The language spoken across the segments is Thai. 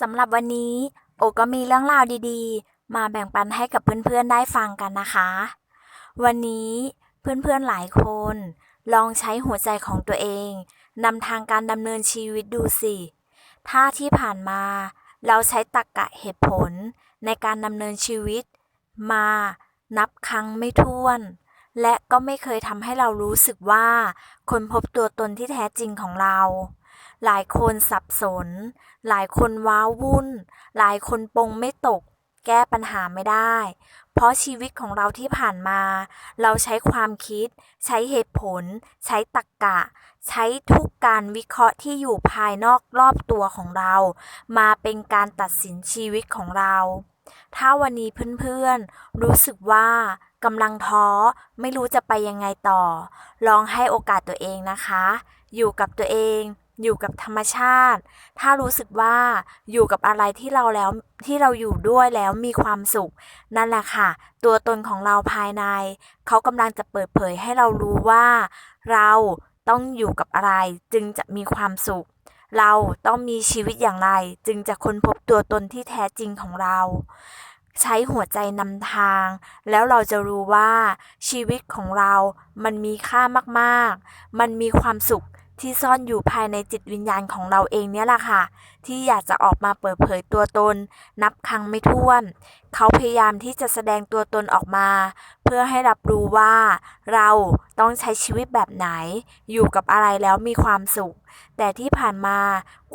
สำหรับวันนี้ โอก็มีเรื่องราวดีๆ มาแบ่งปันให้กับเพื่อนๆได้ฟังกันนะคะ วันนี้เพื่อนๆหลายคน ลองใช้หัวใจของตัวเองนำทางการดำเนินชีวิตดูสิ ถ้าที่ผ่านมาเราใช้ตรรกะเหตุผลในการดำเนินชีวิต มานับครั้งไม่ถ้วน และก็ไม่เคยทำให้เรารู้สึกว่า คนพบตัวตนที่แท้จริงของเรา หลายคนสับสน หลายคนว้าวุ่น หลายคนปงไม่ตก แก้ปัญหาไม่ได้ เพราะชีวิตของเราที่ผ่านมา เราใช้ความคิด ใช้เหตุผล ใช้ตรรกะ ใช้ทุกการวิเคราะห์ที่อยู่ภายนอกรอบตัวของเรา มาเป็นการตัดสินชีวิตของเรา ถ้าวันนี้เพื่อนๆ รู้สึกว่ากำลังท้อ ไม่รู้จะไปยังไงต่อ ลองให้โอกาสตัวเองนะคะ อยู่กับตัวเอง อยู่กับธรรมชาติ ถ้ารู้สึกว่าอยู่กับอะไรที่เราแล้วที่เราอยู่ด้วยแล้วมีความสุข นั่นแหละค่ะ ตัวตนของเราภายใน เขากำลังจะเปิดเผยให้เรารู้ว่า เราต้องอยู่กับอะไรจึงจะมีความสุข เราต้องมีชีวิตอย่างไร จึงจะค้นพบตัวตนที่แท้จริงของเรา ใช้หัวใจนำทาง แล้วเราจะรู้ว่าชีวิตของเรา มันมีค่ามากๆ มันมีความสุข ที่ซ่อนอยู่ภายในจิตวิญญาณของเราเองเนี่ยแหละค่ะ ที่อยากจะออกมาเปิดเผยตัวตน นับครั้งไม่ถ้วน เขาพยายามที่จะแสดงตัวตนออกมา เพื่อให้รับรู้ว่า เราต้องใช้ชีวิตแบบไหน อยู่กับอะไรแล้วมีความสุข แต่ที่ผ่านมา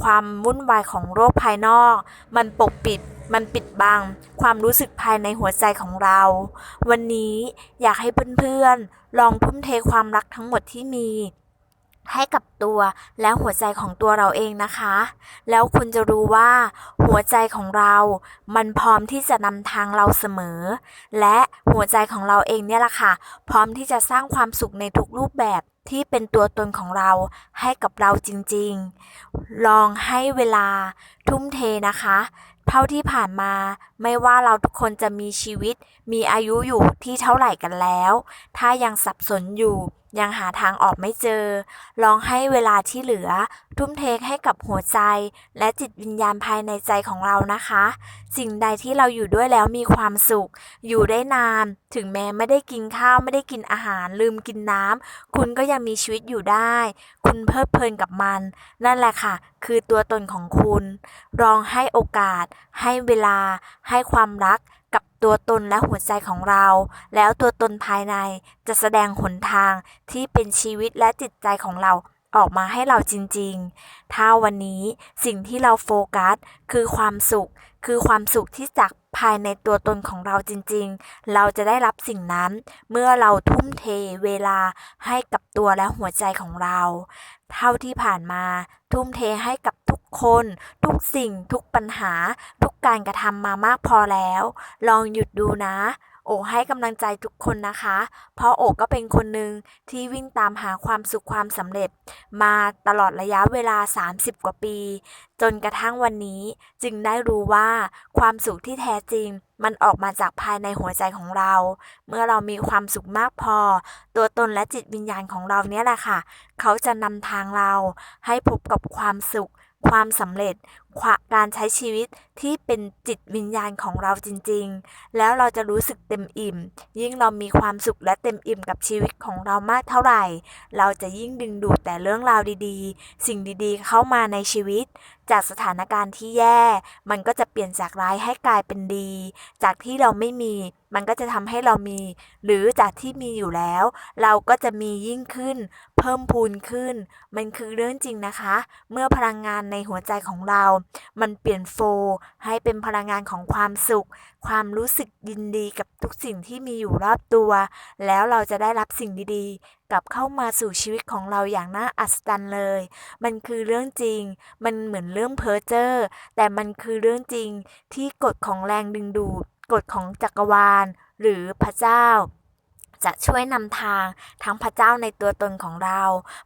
ความวุ่นวายของโลกภายนอก มันปกปิดมันปิดบังความรู้สึกภายในหัวใจของเรา วันนี้อยากให้เพื่อนๆ ลองทุ่มเทความรักทั้งหมดที่มี ให้กับตัวและหัวใจของตัวเราเองนะคะ แล้วคุณจะรู้ว่า หัวใจของเรา มันพร้อมที่จะนำทางเราเสมอ และหัวใจของเราเองเนี่ยแหละค่ะ พร้อมที่จะสร้างความสุขในทุกรูปแบบที่เป็นตัวตนของเราให้กับเราจริงๆ ลองให้เวลาทุ่มเทนะคะ เท่าที่ผ่านมาไม่ว่าเราทุกคนจะมีชีวิต มีอายุอยู่ที่เท่าไหร่กันแล้ว ถ้ายังสับสนอยู่ ยังหาทางออกไม่เจอ ลองให้เวลาที่เหลือ ทุ่มเทให้กับหัวใจ และจิตวิญญาณภายในใจของเรานะคะ สิ่งใดที่เราอยู่ด้วยแล้วมีความสุข อยู่ได้นาน ถึงแม้ไม่ได้กินข้าวไม่ได้กินอาหาร ลืมกินน้ำคุณก็ยังมีชีวิตอยู่ได้ คุณเพลิดเพลินกับมัน นั่นแหละค่ะ คือตัวตนของคุณลองให้โอกาส ให้เวลา ให้ความรัก ตัวตนและหัวใจของเรา แล้วตัวตนภายในจะแสดงหนทางที่เป็นชีวิตและจิตใจของเรา ออกมาให้เราจริงๆ ถ้าวันนี้สิ่งที่เราโฟกัส คือความสุข คือความสุขที่จากภายในตัวตนของเราจริงๆ เราจะได้รับสิ่งนั้น เมื่อเราทุ่มเทเวลาให้กับตัวและหัวใจของเรา เท่าที่ผ่านมา ทุ่มเทให้กับทุกคน ทุกสิ่ง ทุกปัญหา ทุกการกระทำมามากพอแล้ว ลองหยุดดูนะ โอให้กำลังใจทุกคนนะคะ เพราะโอก็เป็นคนหนึ่งที่วิ่งตามหาความสุขความสำเร็จ มาตลอดระยะเวลา 30 กว่าปี จนกระทั่งวันนี้จึงได้รู้ว่าความสุขที่แท้จริง มันออกมาจากภายในหัวใจของเรา เมื่อเรามีความสุขมากพอ ตัวตนและจิตวิญญาณของเราเนี่ยแหละค่ะ เขาจะนำทางเราให้พบกับความสุขความสำเร็จ การใช้ชีวิตที่เป็นจิตวิญญาณของเราจริงๆ แล้วเราจะรู้สึกเต็มอิ่ม ยิ่งเรามีความสุขและเต็มอิ่มกับชีวิตของเรามากเท่าไหร่ เราจะยิ่งดึงดูดแต่เรื่องราวดีๆ สิ่งดีๆ เข้ามาในชีวิต จากสถานการณ์ที่แย่ มันก็จะเปลี่ยนจากร้ายให้กลายเป็นดี จากที่เราไม่มี มันก็จะทำให้เรามี หรือจากที่มีอยู่แล้ว เราก็จะมียิ่งขึ้น เพิ่มพูนขึ้น มันคือเรื่องจริงนะคะ เมื่อพลังงานในหัวใจของเรามันเปลี่ยนโฟลให้เป็นพลังงานของความสุข ความรู้สึกยินดีกับทุกสิ่งที่มีอยู่รอบตัว แล้วเราจะได้รับสิ่งดีๆ กลับเข้ามาสู่ชีวิตของเราอย่างน่าอัศจรรย์เลย มันคือเรื่องจริง มันเหมือนเรื่องเพ้อเจ้อแต่มันคือเรื่องจริงที่กฎของแรงดึงดูดกฎของจักรวาล หรือพระเจ้า จะช่วยนำทางทั้งพระเจ้าในตัวตนของเรา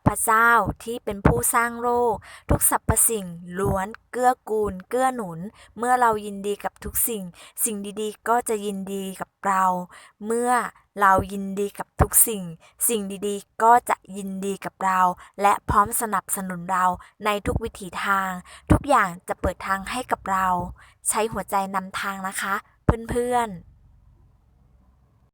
พระเจ้าที่เป็นผู้สร้างโลก ทุกสรรพสิ่งล้วนเกื้อกูล เกื้อหนุน เมื่อเรายินดีกับทุกสิ่ง สิ่งดีๆ ก็จะยินดีกับเรา เมื่อเรายินดีกับทุกสิ่ง สิ่งดีๆ ก็จะยินดีกับเรา และพร้อมสนับสนุนเราในทุกวิถีทาง ทุกอย่างจะเปิดทางให้กับเรา ใช้หัวใจนำทางนะคะ เพื่อนๆ